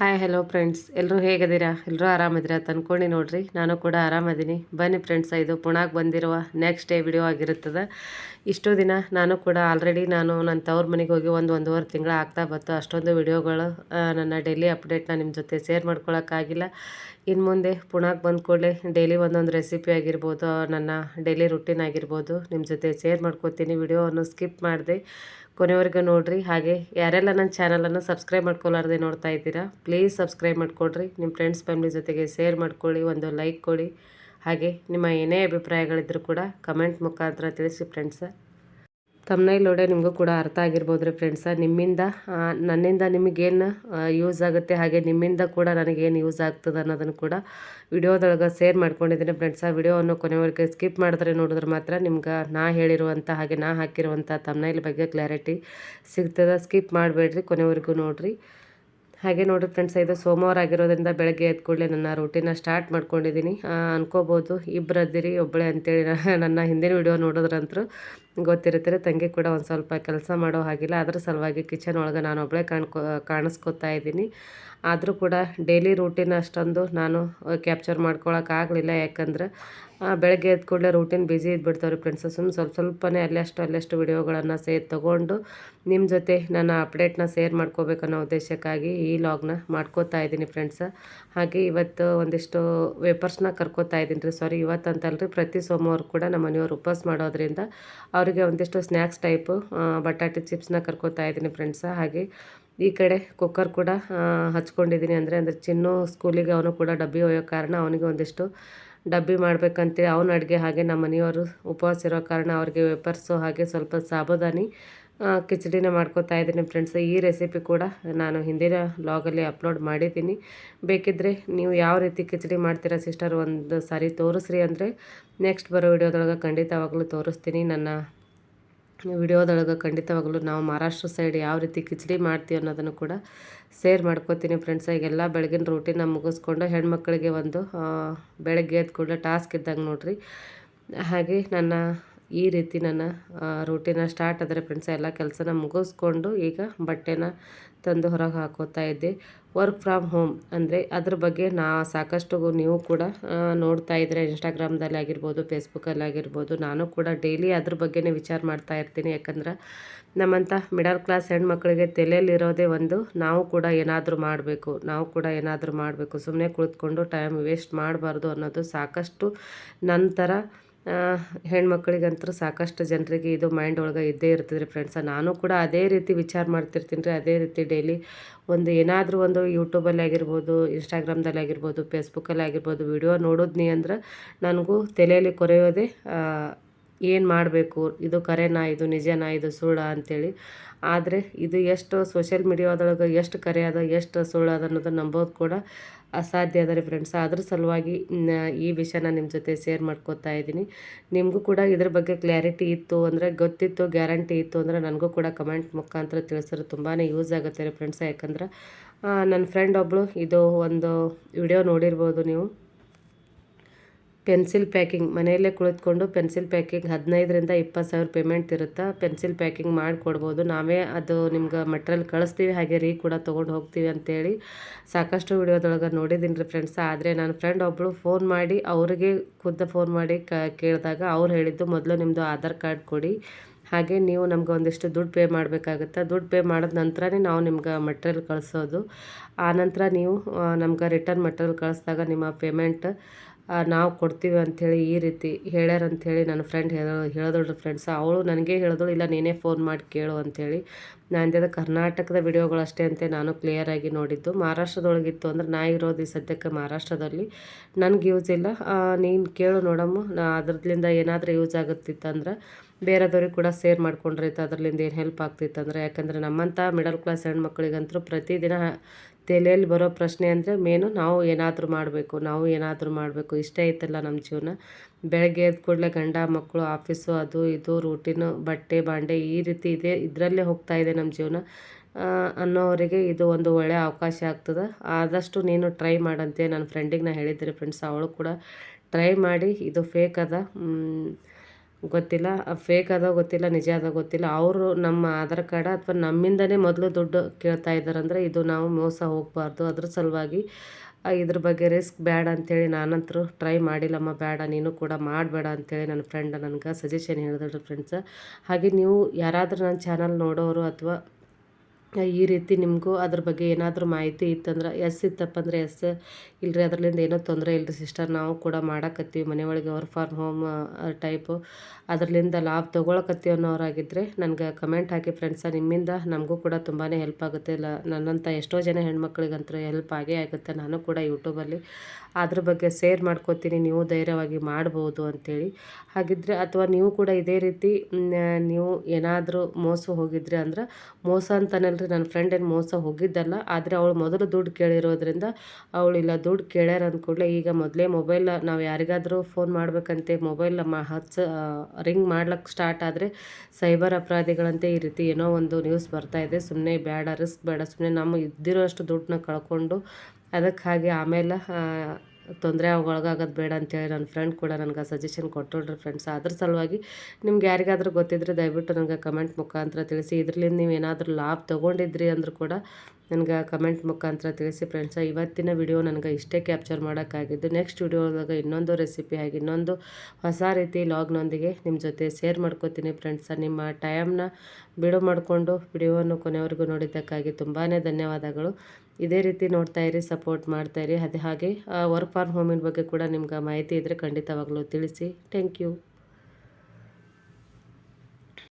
Hi hello friends ಎಲ್ಲರೂ ಹೇಗಿದ್ದೀರಾ? ಎಲ್ಲರೂ ಆರಾಮಿದ್ದೀರಾ ತಂದ್ಕೊಂಡು ನೋಡಿರಿ. ನಾನು ಕೂಡ ಆರಾಮದೀನಿ ಬನ್ನಿ ಫ್ರೆಂಡ್ಸ್ ಇದು ಪುಣಾಗೆ ಬಂದಿರುವ ನೆಕ್ಸ್ಟ್ ಡೇ ವಿಡಿಯೋ ಆಗಿರುತ್ತದೆ. ಇಷ್ಟು ದಿನ ನಾನು ಕೂಡ ಆಲ್ರೆಡಿ ನಾನು ನನ್ನ ತವ್ರ ಮನೆಗೆ ಹೋಗಿ ಒಂದು ಒಂದೂವರೆ ತಿಂಗಳು ಆಗ್ತಾ ಬಂತು. ಅಷ್ಟೊಂದು ವಿಡಿಯೋಗಳು ನನ್ನ ಡೈಲಿ ಅಪ್ಡೇಟ್ನ ನಿಮ್ಮ ಜೊತೆ ಶೇರ್ ಮಾಡ್ಕೊಳಕ್ಕಾಗಿಲ್ಲ. ಇನ್ನು ಮುಂದೆ ಪುಣಾಗೆ ಬಂದ ಕೂಡಲೇ ಡೈಲಿ ಒಂದೊಂದು ರೆಸಿಪಿ ಆಗಿರ್ಬೋದು, ನನ್ನ ಡೈಲಿ ರುಟೀನ್ ಆಗಿರ್ಬೋದು ನಿಮ್ಮ ಜೊತೆ ಶೇರ್ ಮಾಡ್ಕೋತೀನಿ. ವಿಡಿಯೋವನ್ನು ಸ್ಕಿಪ್ ಮಾಡಿದೆ. ಕೊನೆವರೆಗೂ ನೋಡಿರಿ. ಹಾಗೆ ಯಾರೆಲ್ಲ ನನ್ನ ಚಾನಲನ್ನು ಸಬ್ಸ್ಕ್ರೈಬ್ ಮಾಡ್ಕೊಲಾರ್ದೆ ನೋಡ್ತಾ ಇದ್ದೀರಾ ಪ್ಲೀಸ್ ಸಬ್ಸ್ಕ್ರೈಬ್ ಮಾಡಿಕೊಡ್ರಿ. ನಿಮ್ಮ ಫ್ರೆಂಡ್ಸ್ ಫ್ಯಾಮಿಲಿ ಜೊತೆಗೆ ಶೇರ್ ಮಾಡ್ಕೊಳ್ಳಿ, ಒಂದು ಲೈಕ್ ಕೊಡಿ. ಹಾಗೆ ನಿಮ್ಮ ಏನೇ ಅಭಿಪ್ರಾಯಗಳಿದ್ದರೂ ಕೂಡ ಕಮೆಂಟ್ ಮುಖಾಂತರ ತಿಳಿಸಿ ಫ್ರೆಂಡ್ಸ ತಮ್ಮನೈಲೋಡೆ ನಿಮಗೂ ಕೂಡ ಅರ್ಥ ಆಗಿರ್ಬೋದು ರೀ ಫ್ರೆಂಡ್ಸ ನಿಮ್ಮಿಂದ ನನ್ನಿಂದ ನಿಮಗೇನು ಯೂಸ್ ಆಗುತ್ತೆ, ಹಾಗೆ ನಿಮ್ಮಿಂದ ಕೂಡ ನನಗೇನು ಯೂಸ್ ಆಗ್ತದೆ ಅನ್ನೋದನ್ನು ಕೂಡ ವಿಡಿಯೋದೊಳಗೆ ಶೇರ್ ಮಾಡ್ಕೊಂಡಿದ್ದೀನಿ ಫ್ರೆಂಡ್ಸ ವಿಡಿಯೋವನ್ನು ಕೊನೆವರೆಗೆ ಸ್ಕಿಪ್ ಮಾಡಿದ್ರೆ ನೋಡಿದ್ರೆ ಮಾತ್ರ ನಿಮ್ಗೆ ನಾ ಹೇಳಿರುವಂಥ ಹಾಗೆ ನಾ ಹಾಕಿರುವಂಥ ತಮ್ಮನೈಲ್ ಬಗ್ಗೆ ಕ್ಲಾರಿಟಿ ಸಿಗ್ತದೆ. ಸ್ಕಿಪ್ ಮಾಡಬೇಡ್ರಿ, ಕೊನೆವರೆಗೂ ನೋಡಿರಿ. ಹಾಗೆ ನೋಡಿ ಫ್ರೆಂಡ್ಸ್ ಇದು ಸೋಮವಾರ ಆಗಿರೋದ್ರಿಂದ ಬೆಳಗ್ಗೆ ಎದ್ದು ಕೂಡಲೇ ನನ್ನ ರೂಟೀನ ಸ್ಟಾರ್ಟ್ ಮಾಡ್ಕೊಂಡಿದ್ದೀನಿ ಅನ್ಕೋಬೋದು ಇಬ್ಬರು ಅದಿರಿ ಒಬ್ಬಳೆ ಅಂತೇಳಿ ನನ್ನ ಹಿಂದಿನ ವಿಡಿಯೋ ನೋಡೋದ್ರಂತರೂ. ಗೊತ್ತಿರುತ್ತೆ ತಂಗಿ ಕೂಡ ಒಂದು ಸ್ವಲ್ಪ ಕೆಲಸ ಮಾಡೋ ಹಾಗಿಲ್ಲ. ಅದ್ರ ಸಲುವಾಗಿ ಕಿಚನ್ ಒಳಗೆ ನಾನು ಒಬ್ಬಳೇ ಕಾಣ್ಕೊ, ಕಾಣಿಸ್ಕೊತಾ ಇದ್ದೀನಿ. ಆದರೂ ಕೂಡ ಡೈಲಿ ರೂಟೀನ್ ಅಷ್ಟೊಂದು ನಾನು ಕ್ಯಾಪ್ಚರ್ ಮಾಡ್ಕೊಳಕ್ಕಾಗಲಿಲ್ಲ ಯಾಕಂದ್ರೆ ಬೆಳಗ್ಗೆ ಎದ್ದು ಕೂಡಲೇ ರೂಟೀನ್ ಬ್ಯುಸಿ ಇದ್ಬಿಡ್ತಾವ್ರಿ ಫ್ರೆಂಡ್ಸ್ ಸುಮ್ಮನೆ ಸ್ವಲ್ಪ ಸ್ವಲ್ಪನೇ ಅಲ್ಲಷ್ಟು ಅಲ್ಲಷ್ಟು ವಿಡಿಯೋಗಳನ್ನು ಸೇರ್ ತೊಗೊಂಡು ನಿಮ್ಮ ಜೊತೆ ನನ್ನ ಅಪ್ಡೇಟ್ನ ಶೇರ್ ಮಾಡ್ಕೋಬೇಕನ್ನೋ ಉದ್ದೇಶಕ್ಕಾಗಿ ಈ ಲಾಗ್ನ ಮಾಡ್ಕೋತಾ ಇದ್ದೀನಿ ಫ್ರೆಂಡ್ಸ ಹಾಗೆ ಇವತ್ತು ಒಂದಿಷ್ಟು ವೇಪರ್ಸ್ನ ಕರ್ಕೋತಾ ಇದ್ದೀನಿ. ರೀ ಸಾರಿ ಇವತ್ತು ರೀ ಪ್ರತಿ ಸೋಮವಾರ ಕೂಡ ನಮ್ಮ ಮನೆಯವರು ಉಪವಾಸ ಮಾಡೋದ್ರಿಂದ ಅವರಿಗೆ ಒಂದಿಷ್ಟು ಸ್ನ್ಯಾಕ್ಸ್ ಟೈಪು ಬಟಾಟೆ ಚಿಪ್ಸ್ನ ಕರ್ಕೋತಾ ಇದ್ದೀನಿ ಫ್ರೆಂಡ್ಸ. ಹಾಗೆ ಈ ಕಡೆ ಕುಕ್ಕರ್ ಕೂಡ ಹಚ್ಕೊಂಡಿದ್ದೀನಿ ಅಂದರೆ ಅಂದರೆ ಚಿನ್ನು ಸ್ಕೂಲಿಗೆ ಅವನು ಕೂಡ ಡಬ್ಬಿ ಒಯ್ಯೋ ಕಾರಣ ಅವನಿಗೆ ಒಂದಿಷ್ಟು ಡಬ್ಬಿ ಮಾಡಬೇಕಂತೇಳಿ ಅವನ ಅಡುಗೆ ಹಾಗೆ ನಮ್ಮ ಮನೆಯವರು ಉಪವಾಸ ಇರೋ ಕಾರಣ ಅವ್ರಿಗೆ ವೇಪರ್ಸು ಹಾಗೆ ಸ್ವಲ್ಪ ಸಾಬುದಾನಿ ಕಿಚಡಿನ ಮಾಡ್ಕೋತಾ ಇದ್ದೀನಿ ಫ್ರೆಂಡ್ಸ್. ಈ ರೆಸಿಪಿ ಕೂಡ ನಾನು ಹಿಂದಿನ ಲಾಗಲ್ಲಿ ಅಪ್ಲೋಡ್ ಮಾಡಿದ್ದೀನಿ. ಬೇಕಿದ್ದರೆ ನೀವು ಯಾವ ರೀತಿ ಕಿಚಡಿ ಮಾಡ್ತೀರಾ ಸಿಸ್ಟರ್, ಒಂದು ಸಾರಿ ತೋರಿಸ್ರಿ ಅಂದರೆ, ನೆಕ್ಸ್ಟ್ ಬರೋ ವಿಡಿಯೋದೊಳಗೆ ಖಂಡಿತವಾಗಲೂ ತೋರಿಸ್ತೀನಿ. ನನ್ನ ವಿಡಿಯೋದೊಳಗೆ ಖಂಡಿತವಾಗಲೂ ನಾವು ಮಹಾರಾಷ್ಟ್ರ ಸೈಡ್ ಯಾವ ರೀತಿ ಕಿಚಡಿ ಮಾಡ್ತೀವಿ ಅನ್ನೋದನ್ನು ಕೂಡ ಶೇರ್ ಮಾಡ್ಕೋತೀನಿ ಫ್ರೆಂಡ್ಸ್ ಈಗೆಲ್ಲ ಬೆಳಗಿನ ರೂಟೀನ ಮುಗಿಸ್ಕೊಂಡು ಹೆಣ್ಮಕ್ಳಿಗೆ ಒಂದು ಬೆಳಗ್ಗೆ ಎದ್ದ ಕೂಡ ಟಾಸ್ಕ್ ಇದ್ದಂಗೆ ನೋಡಿರಿ. ಹಾಗೆ ನನ್ನ ಈ ರೀತಿ ನನ್ನ ರೂಟೀನ ಸ್ಟಾರ್ಟ್ ಆದರೆ ಫ್ರೆಂಡ್ಸ್ ಎಲ್ಲ ಕೆಲಸನ ಮುಗಿಸ್ಕೊಂಡು ಈಗ ಬಟ್ಟೆನ ತಂದು ಹೊರಗೆ ಹಾಕೋತಾ ಇದ್ದೆ. ವರ್ಕ್ ಫ್ರಮ್ ಹೋಮ್ ಅಂದರೆ ಅದ್ರ ಬಗ್ಗೆ ನಾ ಸಾಕಷ್ಟು ನೀವು ಕೂಡ ನೋಡ್ತಾ ಇದ್ದರೆ ಇನ್ಸ್ಟಾಗ್ರಾಮ್ದಲ್ಲಿ ಆಗಿರ್ಬೋದು ಫೇಸ್ಬುಕ್ಕಲ್ಲಿ ಆಗಿರ್ಬೋದು, ನಾನು ಕೂಡ ಡೈಲಿ ಅದ್ರ ಬಗ್ಗೆನೇ ವಿಚಾರ ಮಾಡ್ತಾ ಇರ್ತೀನಿ. ಯಾಕಂದ್ರೆ ನಮ್ಮಂಥ ಮಿಡಲ್ ಕ್ಲಾಸ್ ಹೆಣ್ಮಕ್ಳಿಗೆ ತಲೆಯಲ್ಲಿರೋದೇ ಒಂದು ನಾವು ಕೂಡ ಏನಾದರೂ ಮಾಡಬೇಕು, ನಾವು ಕೂಡ ಏನಾದರೂ ಮಾಡಬೇಕು. ಸುಮ್ಮನೆ ಕುಳಿತುಕೊಂಡು ಟೈಮ್ ವೇಸ್ಟ್ ಮಾಡಬಾರ್ದು ಅನ್ನೋದು ಸಾಕಷ್ಟು ನಂತರ ಹೆಣ್ಮಕ್ಳಿಗಂತೂ ಸಾಕಷ್ಟು ಜನರಿಗೆ ಇದು ಮೈಂಡ್ ಒಳಗೆ ಇದ್ದೇ ಇರ್ತದೆ ರೀ ಫ್ರೆಂಡ್ಸ ನಾನು ಕೂಡ ಅದೇ ರೀತಿ ವಿಚಾರ ಮಾಡ್ತಿರ್ತೀನಿ ರೀ ಅದೇ ರೀತಿ ಡೈಲಿ ಒಂದು ಏನಾದರೂ ಒಂದು ಯೂಟ್ಯೂಬಲ್ಲಿ ಆಗಿರ್ಬೋದು ಇನ್ಸ್ಟಾಗ್ರಾಮ್ದಲ್ಲಿ ಆಗಿರ್ಬೋದು ಫೇಸ್ಬುಕ್ಕಲ್ಲಿ ಆಗಿರ್ಬೋದು ವಿಡಿಯೋ ನೋಡೋದ್ನಿ ಅಂದ್ರೆ ನನಗೂ ತಲೆಯಲ್ಲಿ ಕೊರೆಯೋದೇ ಏನು ಮಾಡಬೇಕು? ಇದು ಕರೆನಾ, ಇದು ನಿಜನಾ, ಇದು ಸುಳ್ಳ ಅಂಥೇಳಿ ಆದರೆ ಇದು ಎಷ್ಟು ಸೋಷಿಯಲ್ ಮೀಡಿಯಾದೊಳಗೆ ಎಷ್ಟು ಕರೆ ಅದ, ಎಷ್ಟು ಸುಳ್ಳು ಅದ ಅನ್ನೋದು ನಂಬೋದು ಕೂಡ ಅಸಾಧ್ಯ ಅದ ರೀ ಫ್ರೆಂಡ್ಸ್ ಅದ್ರ ಸಲುವಾಗಿ ಈ ವಿಷಯನ ನಿಮ್ಮ ಜೊತೆ ಶೇರ್ ಮಾಡ್ಕೋತಾ ಇದ್ದೀನಿ. ನಿಮಗೂ ಕೂಡ ಇದ್ರ ಬಗ್ಗೆ ಕ್ಲಾರಿಟಿ ಇತ್ತು ಅಂದರೆ, ಗೊತ್ತಿತ್ತು ಗ್ಯಾರಂಟಿ ಇತ್ತು ಅಂದರೆ ನನಗೂ ಕೂಡ ಕಮೆಂಟ್ ಮುಖಾಂತರ ತಿಳಿಸಿದ್ರೆ ತುಂಬಾ ಯೂಸ್ ಆಗುತ್ತೆ ರೀ ಫ್ರೆಂಡ್ಸ್ ಯಾಕಂದ್ರೆ ನನ್ನ ಫ್ರೆಂಡ್ ಒಬ್ಬಳು ಇದು ಒಂದು ವಿಡಿಯೋ ನೋಡಿರ್ಬೋದು ನೀವು. Pencil packing. ಮನೆಯಲ್ಲೇ ಕುಳಿತುಕೊಂಡು ಪೆನ್ಸಿಲ್ ಪ್ಯಾಕಿಂಗ್ ಹದಿನೈದರಿಂದ ಇಪ್ಪತ್ತು ಸಾವಿರ ಪೇಮೆಂಟ್ ಇರುತ್ತೆ? ಪೆನ್ಸಿಲ್ ಪ್ಯಾಕಿಂಗ್ ಮಾಡಿಕೊಡ್ಬೋದು. ನಾವೇ ಅದು ನಿಮ್ಗೆ ಮಟ್ರಿಯಲ್ ಕಳಿಸ್ತೀವಿ, ಹಾಗೆ ರೀ ಕೂಡ ತೊಗೊಂಡು ಹೋಗ್ತೀವಿ ಅಂತೇಳಿ ಸಾಕಷ್ಟು ವಿಡಿಯೋದೊಳಗೆ ನೋಡಿದ್ದೀನಿ ರೀ ಫ್ರೆಂಡ್ಸ್. ಆದರೆ ನನ್ನ ಫ್ರೆಂಡ್ ಒಬ್ಬಳು ಫೋನ್ ಮಾಡಿ ಅವರಿಗೆ ಖುದ್ದು ಫೋನ್ ಮಾಡಿ ಕ ಕೇಳಿದಾಗ ಅವ್ರು ಹೇಳಿದ್ದು ಮೊದಲು ನಿಮ್ಮದು ಆಧಾರ್ ಕಾರ್ಡ್ ಕೊಡಿ. ಹಾಗೆ ನೀವು ನಮ್ಗೆ ಒಂದಿಷ್ಟು ದುಡ್ಡು ಪೇ ಮಾಡಬೇಕಾಗುತ್ತೆ? ದುಡ್ಡು ಪೇ ಮಾಡಿದ ನಂತರನೇ ನಾವು ನಿಮ್ಗೆ ಮಟ್ರಿಯಲ್ ಕಳಿಸೋದು. ಆನಂತರ ನೀವು ನಮ್ಗೆ ರಿಟರ್ನ್ ಮಟ್ರಿಯಲ್ ಕಳಿಸಿದಾಗ ನಿಮ್ಮ ಪೇಮೆಂಟ್ ನಾವು ಕೊಡ್ತೀವಿ ಅಂಥೇಳಿ ಈ ರೀತಿ ಹೇಳ್ಯಾರ ಅಂಥೇಳಿ ನನ್ನ ಫ್ರೆಂಡ್ ಹೇಳೋ, ಹೇಳಿದಳು ಫ್ರೆಂಡ್ಸ್ ಅವಳು ನನಗೆ ಹೇಳಿದಳು, ಇಲ್ಲ ನೀನೇ ಫೋನ್ ಮಾಡಿ ಕೇಳು ಅಂಥೇಳಿ. ನಾನು ಕರ್ನಾಟಕದ ವಿಡಿಯೋಗಳು ಅಷ್ಟೇ ಅಂತ ನಾನು ಕ್ಲಿಯರಾಗಿ ನೋಡಿದ್ದು. ಮಹಾರಾಷ್ಟ್ರದೊಳಗಿತ್ತು ಅಂದ್ರೆ ನಾ ಇರೋದು ಈ ಸದ್ಯಕ್ಕೆ ಮಹಾರಾಷ್ಟ್ರದಲ್ಲಿ. ನನಗೆ ಯೂಸ್ ಇಲ್ಲ. ನೀನು ಕೇಳು ನೋಡಮ್ಮ. ನಾ ಅದ್ರದ್ಲಿಂದ ಏನಾದರೂ ಯೂಸ್ ಆಗುತ್ತಿತ್ತಂದ್ರೆ ಬೇರೆದವ್ರಿಗೆ ಕೂಡ ಸೇರ್ ಮಾಡ್ಕೊಂಡ್ರೈತೆ ಅದರಿಂದ ಏನು ಹೆಲ್ಪ್ ಆಗ್ತಿತ್ತಂದ್ರೆ, ಯಾಕಂದರೆ ನಮ್ಮಂಥ ಮಿಡಲ್ ಕ್ಲಾಸ್ ಹೆಣ್ಮಕ್ಳಿಗಂತೂ ಪ್ರತಿದಿನ ತಲೆಯಲ್ಲಿ ಬರೋ ಪ್ರಶ್ನೆ ಅಂದರೆ ಮೇನು ನಾವು ಏನಾದರೂ ಮಾಡಬೇಕು, ನಾವು ಏನಾದರೂ ಮಾಡಬೇಕು, ಇಷ್ಟ ಐತಲ್ಲ ನಮ್ಮ ಜೀವನ. ಬೆಳಗ್ಗೆ ಎದ್ದ ಕೂಡಲೇ ಗಂಡ ಮಕ್ಕಳು ಆಫೀಸು ಅದು ಇದು ರೂಟೀನು ಬಟ್ಟೆ ಬಾಂಡೆ ಈ ರೀತಿ ಇದೆ, ಇದರಲ್ಲೇ ಹೋಗ್ತಾ ಇದೆ ನಮ್ಮ ಜೀವನ. ಅನ್ನೋವರಿಗೆ ಇದು ಒಂದು ಒಳ್ಳೆಯ ಅವಕಾಶ ಆಗ್ತದೆ. ಆದಷ್ಟು ನೀನು ಟ್ರೈ ಮಾಡಂತೆ. ನನ್ನ ಫ್ರೆಂಡಿಗೆ ನಾನು ಹೇಳಿದ್ದೆ ಫ್ರೆಂಡ್ಸ್ ಅವಳು ಕೂಡ ಟ್ರೈ ಮಾಡಿ, ಇದು ಫೇಕ್ ಅದ. ಗೊತ್ತಿಲ್ಲ ಫೇಕ್ ಅದೋ ಗೊತ್ತಿಲ್ಲ, ನಿಜ ಅದೋ ಗೊತ್ತಿಲ್ಲ. ಅವರು ನಮ್ಮ ಆಧಾರ್ ಕಾರ್ಡ ಅಥವಾ ನಮ್ಮಿಂದನೇ ಮೊದಲು ದುಡ್ಡು ಕೇಳ್ತಾ ಇದ್ದಾರಂದರೆ ಇದು ನಾವು ಮೋಸ ಹೋಗಬಾರ್ದು. ಅದ್ರ ಸಲುವಾಗಿ ಇದ್ರ ಬಗ್ಗೆ ರಿಸ್ಕ್ ಬೇಡ ಅಂಥೇಳಿ ನಾನಂತರೂ ಟ್ರೈ ಮಾಡಿಲ್ಲಮ್ಮ. ಬೇಡ, ನೀನು ಕೂಡ ಮಾಡಬೇಡ ಅಂಥೇಳಿ ನನ್ನ ಫ್ರೆಂಡ್ ನನಗೆ ಸಜೆಷನ್ ಹೇಳಿದ್ರು ಫ್ರೆಂಡ್ಸ್ ಹಾಗೆ ನೀವು ಯಾರಾದರೂ ನನ್ನ ಚಾನಲ್ ನೋಡೋರು ಅಥವಾ ಈ ರೀತಿ ನಿಮಗೂ ಅದ್ರ ಬಗ್ಗೆ ಏನಾದರೂ ಮಾಹಿತಿ ಇತ್ತಂದ್ರೆ, ಎಸ್ ಇತ್ತಪ್ಪ ಅಂದರೆ ಎಸ್, ಇಲ್ರಿ ಅದ್ರಲ್ಲಿಂದ ಏನೋ ತೊಂದರೆ ಇಲ್ಲರಿ ಸಿಸ್ಟರ್ ನಾವು ಕೂಡ ಮಾಡಕತ್ತೀವಿ ಮನೆ ಒಳಗೆ ವರ್ಕ್ ಫಾರ್ಮ್ ಹೋಮ್ ಟೈಪು ಅದರಿಂದ ಲಾಭ ತೊಗೊಳಕತ್ತೀವಿ ಅನ್ನೋರಾಗಿದ್ದರೆ ನನಗೆ ಕಮೆಂಟ್ ಹಾಕಿ ಫ್ರೆಂಡ್ಸ ನಿಮ್ಮಿಂದ ನಮಗೂ ಕೂಡ ತುಂಬಾ ಹೆಲ್ಪ್ ಆಗುತ್ತೆ. ಇಲ್ಲ ನನ್ನಂಥ ಎಷ್ಟೋ ಜನ ಹೆಣ್ಮಕ್ಳಿಗಂತೂ ಹೆಲ್ಪ್ ಆಗೇ ಆಗುತ್ತೆ. ನಾನು ಕೂಡ ಯೂಟ್ಯೂಬಲ್ಲಿ ಅದ್ರ ಬಗ್ಗೆ ಸೇರ್ ಮಾಡ್ಕೋತೀನಿ, ನೀವು ಧೈರ್ಯವಾಗಿ ಮಾಡ್ಬೋದು ಅಂಥೇಳಿ ಹಾಗಿದ್ದರೆ ಅಥವಾ ನೀವು ಕೂಡ ಇದೇ ರೀತಿ ನೀವು ಏನಾದರೂ ಮೋಸ ಹೋಗಿದ್ರಿ ಅಂದ್ರೆ, ಮೋಸ ಅಂತನಲ್ರಿ, ನನ್ನ ಫ್ರೆಂಡ್ ಏನು ಮೋಸ ಹೋಗಿದ್ದಲ್ಲ, ಆದರೆ ಅವಳು ಮೊದಲು ದುಡ್ಡು ಕೇಳಿರೋದ್ರಿಂದ ಅವಳು ಇಲ್ಲ ದುಡ್ಡು ಕೇಳ್ಯಾರ ಅಂದ ಕೂಡಲೇ ಈಗ ಮೊದಲೇ ಮೊಬೈಲ್ ನಾವು ಯಾರಿಗಾದರೂ ಫೋನ್ ಮಾಡಬೇಕಂತೆ ಮೊಬೈಲ್ ಮ ಹಚ್ಚ ರಿಂಗ್ ಮಾಡ್ಲಿಕ್ಕೆ ಸ್ಟಾರ್ಟ್ ಆದರೆ ಸೈಬರ್ ಅಪರಾಧಿಗಳಂತೆ ಈ ರೀತಿ ಏನೋ ಒಂದು ನ್ಯೂಸ್ ಬರ್ತಾ ಇದೆ. ಸುಮ್ಮನೆ ಬೇಡ ರಿಸ್ಕ್ ಬೇಡ ಸುಮ್ಮನೆ ನಮ್ಮ ಇದ್ದಿರೋಷ್ಟು ದುಡ್ಡನ್ನ ಕಳ್ಕೊಂಡು ಅದಕ್ಕೆ ಹಾಗೆ ಆಮೇಲೆ ತೊಂದರೆ ಒಳಗಾಗೋದು ಬೇಡ ಅಂತೇಳಿ ನನ್ನ ಫ್ರೆಂಡ್ ಕೂಡ ನನಗೆ ಸಜೆಷನ್ ಕೊಟ್ಟೋಳ್ರಿ ಫ್ರೆಂಡ್ಸ್ ಅದ್ರ ಸಲುವಾಗಿ ನಿಮ್ಗೆ ಯಾರಿಗಾದ್ರೂ ಗೊತ್ತಿದ್ರೆ ದಯವಿಟ್ಟು ನನಗೆ ಕಮೆಂಟ್ ಮುಖಾಂತರ ತಿಳಿಸಿ. ಇದರಿಂದ ನೀವು ಏನಾದರೂ ಲಾಭ ತೊಗೊಂಡಿದ್ರಿ ಅಂದರೂ ಕೂಡ ನನಗೆ ಕಮೆಂಟ್ ಮುಖಾಂತರ ತಿಳಿಸಿ ಫ್ರೆಂಡ್ಸ ಇವತ್ತಿನ ವಿಡಿಯೋ ನನಗೆ ಇಷ್ಟೇ ಕ್ಯಾಪ್ಚರ್ ಮಾಡೋಕ್ಕಾಗಿದ್ದು ನೆಕ್ಸ್ಟ್ ವಿಡಿಯೋದಾಗ ಇನ್ನೊಂದು ರೆಸಿಪಿ ಆಗಿ ಇನ್ನೊಂದು ಹೊಸ ರೀತಿ ಲಾಗ್ನೊಂದಿಗೆ ನಿಮ್ಮ ಜೊತೆ ಶೇರ್ ಮಾಡ್ಕೋತೀನಿ ಫ್ರೆಂಡ್ಸ ನಿಮ್ಮ ಟೈಮ್ನ ಬಿಡು ಮಾಡಿಕೊಂಡು ವಿಡಿಯೋವನ್ನು ಕೊನೆವರೆಗೂ ನೋಡಿದ್ದಕ್ಕಾಗಿ ತುಂಬಾ ಧನ್ಯವಾದಗಳು. ಇದೇ ರೀತಿ ನೋಡ್ತಾ ಇರಿ ಸಪೋರ್ಟ್ ಮಾಡ್ತಾ ಇರಿ. ಅದೇ ಹಾಗೆ ವರ್ಕ್ ಫಾರ್ ಹೋಮಿನ ಬಗ್ಗೆ ಕೂಡ ನಿಮ್ಗೆ ಮಾಹಿತಿ ಇದ್ದರೆ ಖಂಡಿತವಾಗಲೂ ತಿಳಿಸಿ. Thank you